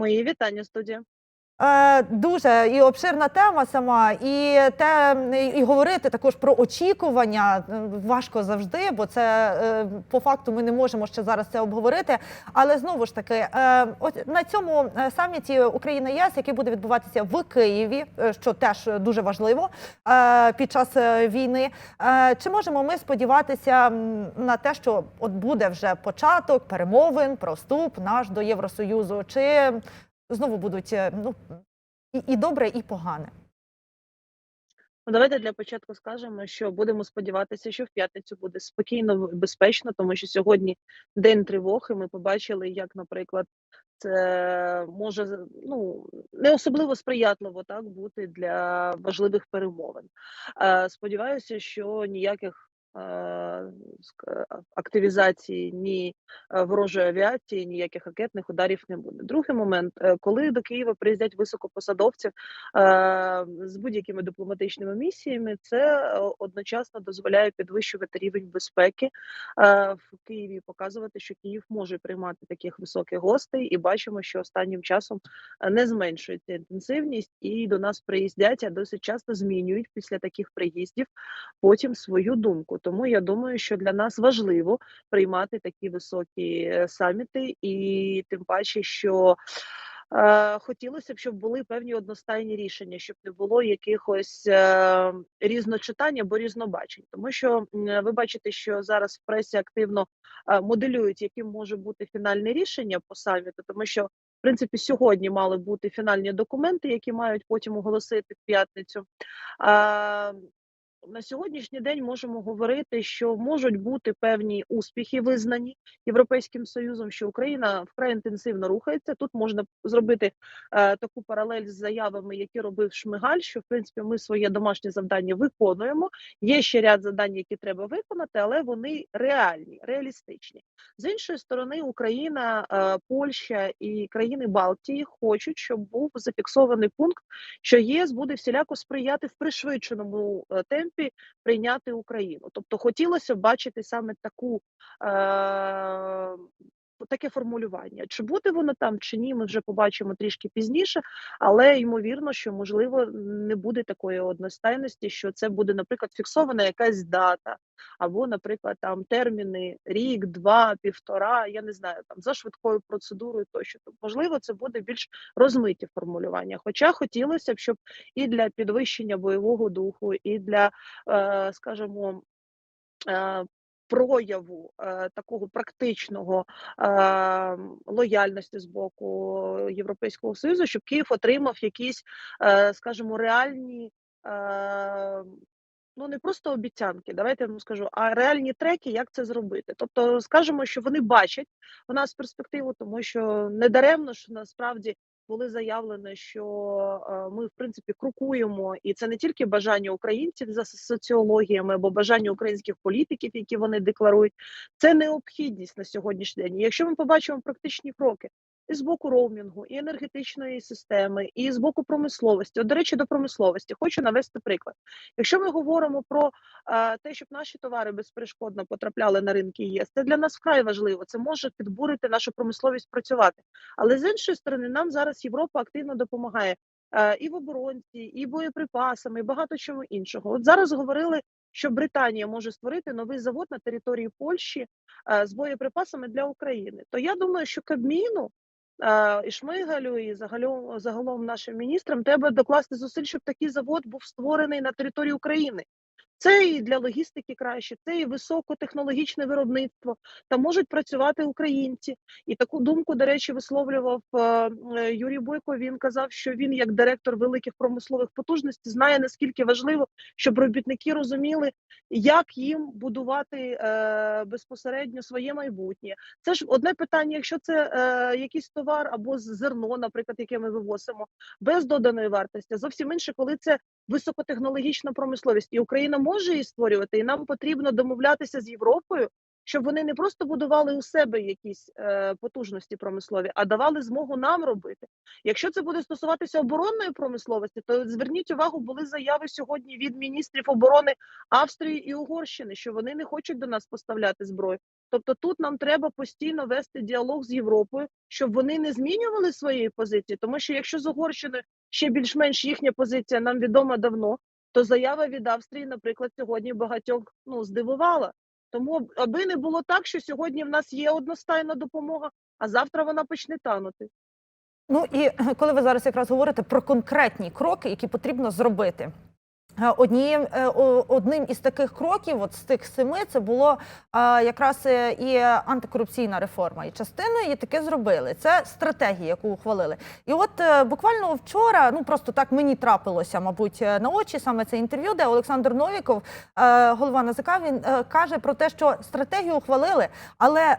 Мої вітання, студія. Е, Дуже і обширна тема сама, і те і говорити також про очікування е, важко завжди, бо це е, по факту ми не можемо ще зараз це обговорити. Але знову ж таки, на цьому саміті Україна ЄС, який буде відбуватися в Києві, що теж дуже важливо під час війни. Чи можемо ми сподіватися на те, що от буде вже початок перемовин про вступ наш до Євросоюзу? Чи знову будуть е, ну і, і добре, і погане. Ну, давайте для початку скажемо, що будемо сподіватися, що в п'ятницю буде спокійно і безпечно, тому що сьогодні день тривог, і ми побачили, як, наприклад, це може ну не особливо сприятливо так бути для важливих перемовин. Е, Сподіваюся, що ніяких. Е, ск- Активізації ні е, ворожої авіації, ніяких ракетних ударів не буде. Другий момент, е, коли до Києва приїздять високопосадовці, е, з будь-якими дипломатичними місіями, це одночасно дозволяє підвищувати рівень безпеки в Києві, показувати, що Київ може приймати таких високих гостей, і бачимо, що останнім часом не зменшується інтенсивність, і до нас приїздять, а досить часто змінюють після таких приїздів потім свою думку. Тому я думаю, що для нас важливо приймати такі високі е, саміти, і тим паче, що. Е, Хотілося б, щоб були певні одностайні рішення, щоб не було якихось е, різночитань або різнобачень. Тому що м, ви бачите, що зараз в пресі активно е, моделюють, яким може бути фінальне рішення по саміту, тому що в принципі сьогодні мали бути фінальні документи, які мають потім оголосити в п'ятницю. На сьогоднішній день можемо говорити, що можуть бути певні успіхи, визнані Європейським Союзом, що Україна вкрай інтенсивно рухається. Тут можна зробити е, таку паралель з заявами, які робив Шмигаль. Що в принципі ми своє домашнє завдання виконуємо. Є ще ряд завдань, які треба виконати, але вони реальні, реалістичні. З іншої сторони, Україна, е, Польща і країни Балтії хочуть, щоб був зафіксований пункт, що єС буде всіляко сприяти в пришвидшеному е, темпі прийняти Україну. Тобто хотілося б бачити саме таку. Е- Таке формулювання. Чи буде воно там, чи ні, ми вже побачимо трішки пізніше, але ймовірно, що можливо не буде такої одностайності, що це буде, наприклад, фіксована якась дата, або, наприклад, там терміни рік, два, півтора. Я не знаю, там за швидкою процедурою тощо. Тобто, можливо, це буде більш розмиті формулювання. Хоча хотілося б, щоб і для підвищення бойового духу, і для, е, скажімо, е, прояву е, такого практичного е, лояльності з боку Європейського союзу, щоб Київ отримав якісь, е, скажімо, реальні. Ну, не просто обіцянки, давайте я вам скажу, а реальні треки, як це зробити. Тобто, скажемо, що вони бачать у нас перспективу, тому що не даремно ж насправді були заявлено, що е, ми в принципі крокуємо, і це не тільки бажання українців за соціологіями або бажання українських політиків, які вони декларують. Це необхідність на сьогоднішній день. Якщо ми побачимо практичні кроки. І з боку роумінгу, і енергетичної системи, і з боку промисловості. От, до речі, до промисловості хочу навести приклад. Якщо ми говоримо про е, те, щоб наші товари безперешкодно потрапляли на ринки ЄС, це для нас вкрай важливо. Це може підбурити нашу промисловість працювати. Але з іншої сторони, нам зараз Європа активно допомагає е, і в оборонці, і боєприпасами, і багато чого іншого. От зараз говорили. Що Британія може створити новий завод на території Польщі е, з боєприпасами для України, то я думаю, що Кабміну і Шмигалю, і загалом, загалом нашим міністрам треба докласти зусиль, щоб такий завод був створений на території України. Це і для логістики краще, це і високотехнологічне виробництво. Там можуть працювати українці. І таку думку, до речі, висловлював е, Юрій Бойко. Він казав, що він, як директор великих промислових потужностей, знає наскільки важливо, щоб робітники розуміли, як їм будувати е, безпосередньо своє майбутнє. Це ж одне питання, якщо це е, якийсь товар або зерно, наприклад, яке ми вивозимо, без доданої вартості, зовсім інше, коли це високотехнологічна промисловість, і Україна може її створювати, і нам потрібно домовлятися з Європою, щоб вони не просто будували у себе якісь е, потужності промислові, а давали змогу нам робити. Якщо це буде стосуватися оборонної промисловості, то зверніть увагу, були заяви сьогодні від міністрів оборони Австрії і Угорщини, що вони не хочуть до нас поставляти зброю. Тобто тут нам треба постійно вести діалог з Європою, щоб вони не змінювали своєї позиції. Тому що якщо з Угорщиною ще більш-менш їхня позиція нам відома давно, то заява від Австрії, наприклад, сьогодні багатьох ну здивувала. Тому аби не було так, що сьогодні в нас є одностайна допомога, а завтра вона почне танути. Ну і коли ви зараз якраз говорите про конкретні кроки, які потрібно зробити. Е, Однієм е, одним із таких кроків, от з тих семи, це було е, якраз і антикорупційна реформа. І частиною її таки зробили. Це стратегія, яку ухвалили. І от буквально вчора, ну просто так мені трапилося, мабуть, на очі саме це інтерв'ю, де Олександр Новіков, голова НАЗК, він каже про те, що стратегію ухвалили, але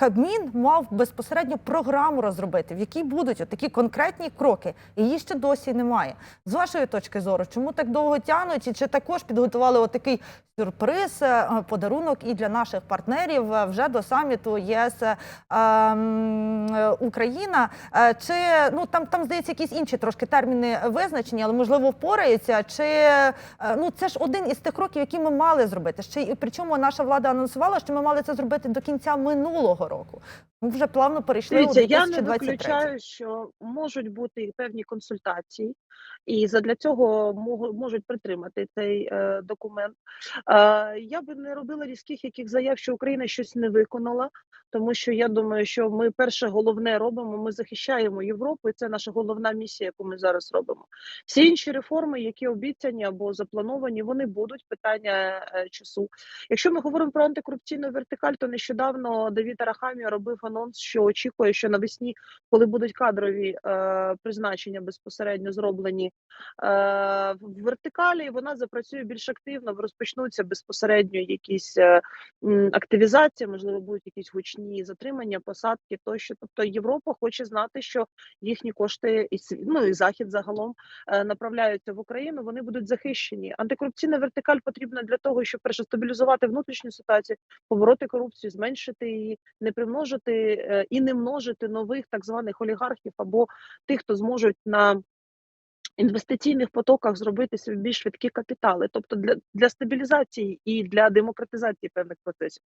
Кабмін мав безпосередньо програму розробити, в якій будуть такі конкретні кроки. Її ще досі немає. З вашої точки зору, чому так довго тягнуть? І чи також підготували отакий сюрприз, е, подарунок і для наших партнерів е, вже до саміту ЄС е, е, Україна? Чи ну там там здається якісь інші трошки терміни визначені, але можливо впорається? Чи ну це ж один із тих кроків, які ми мали зробити? Ще й причому наша влада анонсувала, що ми мали це зробити до кінця минулого року. Ми вже плавно перейшли Дивіться, у я не виключаю, що можуть бути і певні консультації, і задля цього можуть притримати цей е, документ. Е, я би не робила різких яких заяв, що Україна щось не виконала, тому що я думаю, що ми перше головне робимо. Ми захищаємо Європу, і це наша головна місія, яку ми зараз робимо. Всі інші реформи, які обіцяні або заплановані, вони будуть питання е, часу. Якщо ми говоримо про антикорупційну вертикаль, то нещодавно Давід Арахамія робив анонс, що очікує, що навесні, коли будуть кадрові е, призначення безпосередньо зроблені е, в вертикалі, вона запрацює більш активно, розпочнуться безпосередньо якісь е, м, активізація, можливо, будуть якісь гучні затримання, посадки тощо. Тобто Європа хоче знати, що їхні кошти і ну, і захід загалом е, направляються в Україну, вони будуть захищені. Антикорупційна вертикаль потрібна для того, щоб перше стабілізувати внутрішню ситуацію, побороти корупцію, зменшити її, не примножити е, і не множити нових так званих олігархів або тих, хто зможуть на інвестиційних потоках зробити собі більш швидкі капітали, тобто для, для стабілізації і для демократизації певних процесів.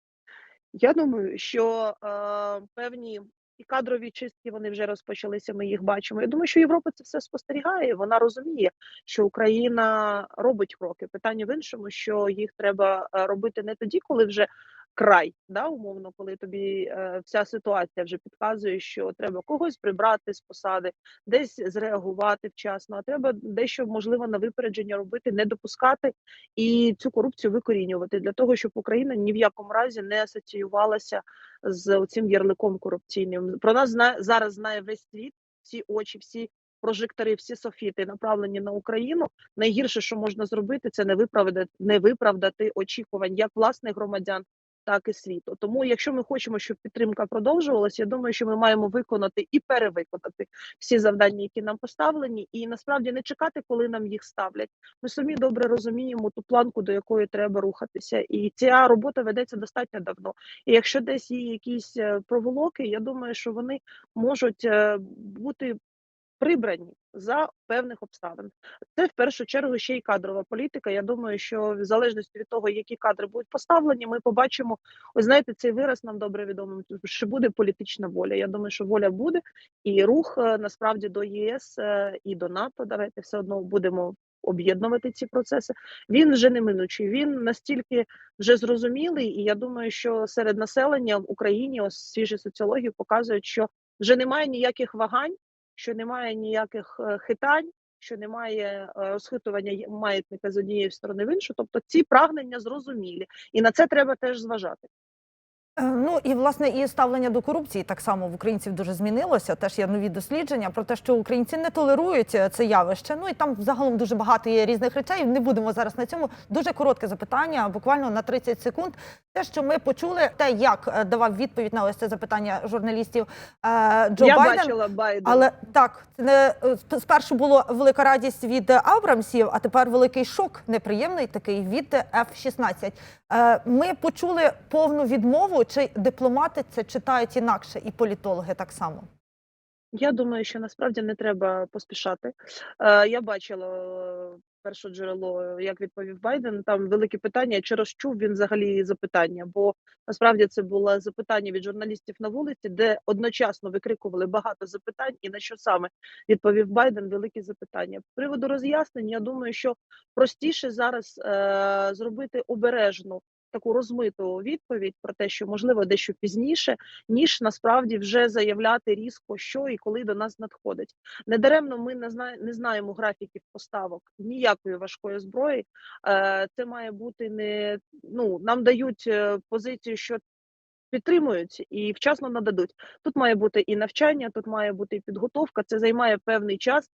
Я думаю, що е, певні і кадрові чистки вони вже розпочалися. Ми їх бачимо. Я думаю, що Європа це все спостерігає. Вона розуміє, що Україна робить кроки. Питання в іншому, що їх треба е, робити не тоді, коли вже край, да, умовно, коли тобі е, вся ситуація вже підказує, що треба когось прибрати з посади, десь зреагувати вчасно. А треба дещо можливо на випередження робити, не допускати і цю корупцію викорінювати для того, щоб Україна ні в якому разі не асоціювалася з цим ярликом корупційним. Про нас знає зараз знає весь світ, всі очі, всі прожектори, всі софіти направлені на Україну. Найгірше, що можна зробити, це не виправдати, не виправдати очікувань як власних громадян. Так і світу. Тому, якщо ми хочемо, щоб підтримка продовжувалася, я думаю, що ми маємо виконати і перевиконати всі завдання, які нам поставлені, і насправді не чекати, коли нам їх ставлять. Ми самі добре розуміємо ту планку, до якої треба рухатися, і ця робота ведеться достатньо давно. І якщо десь є якісь е, проволоки, я думаю, що вони можуть е, бути прибрані за певних обставин. Це в першу чергу ще й кадрова політика. Я думаю, що в залежності від того, які кадри будуть поставлені, ми побачимо. Ось знаєте, цей вираз нам добре відомий, що буде політична воля. Я думаю, що воля буде, і рух е, насправді до ЄС е, і до НАТО. Давайте все одно будемо об'єднувати ці процеси. Він вже неминучий. Він настільки вже зрозумілий, і я думаю, що серед населення в Україні ось свіжі соціології показують, що вже немає ніяких вагань, що немає ніяких е, хитань. Що немає е, розхитування маятника з однієї сторони в іншу, тобто ці прагнення зрозумілі, і на це треба теж зважати. Е, Ну і власне і ставлення до корупції так само в українців дуже змінилося. Теж є нові дослідження про те, що українці не толерують е, це явище. Ну і там загалом дуже багато є різних речей. Не будемо зараз на цьому. Дуже коротке запитання, буквально на 30 секунд. Те, що ми почули, те, як е, давав відповідь на ось це запитання журналістів Джо Я Байден. бачила Байден. Але так, це не спершу було велика радість від Абрамсів, а тепер великий шок, неприємний такий від F-16. Е, Ми почули повну відмову, чи дипломати це читають інакше, і політологи так само. Я думаю, що насправді не треба поспішати. Е, я бачила е, перше джерело, як відповів Байден. Там велике питання, чи розчув він взагалі запитання, бо насправді це було запитання від журналістів на вулиці, де одночасно викрикували багато запитань, і на що саме відповів Байден великі запитання. З приводу роз'яснень, я думаю, що простіше зараз е, зробити обережну таку розмиту відповідь про те, що можливо дещо пізніше, ніж насправді вже заявляти різко, що і коли до нас надходить. Недаремно ми не зна- не знаємо графіків поставок ніякої важкої зброї. Е, Це має бути не ну нам дають е, позицію, що підтримують і вчасно нададуть. Тут має бути і навчання, тут має бути і підготовка. Це займає певний час,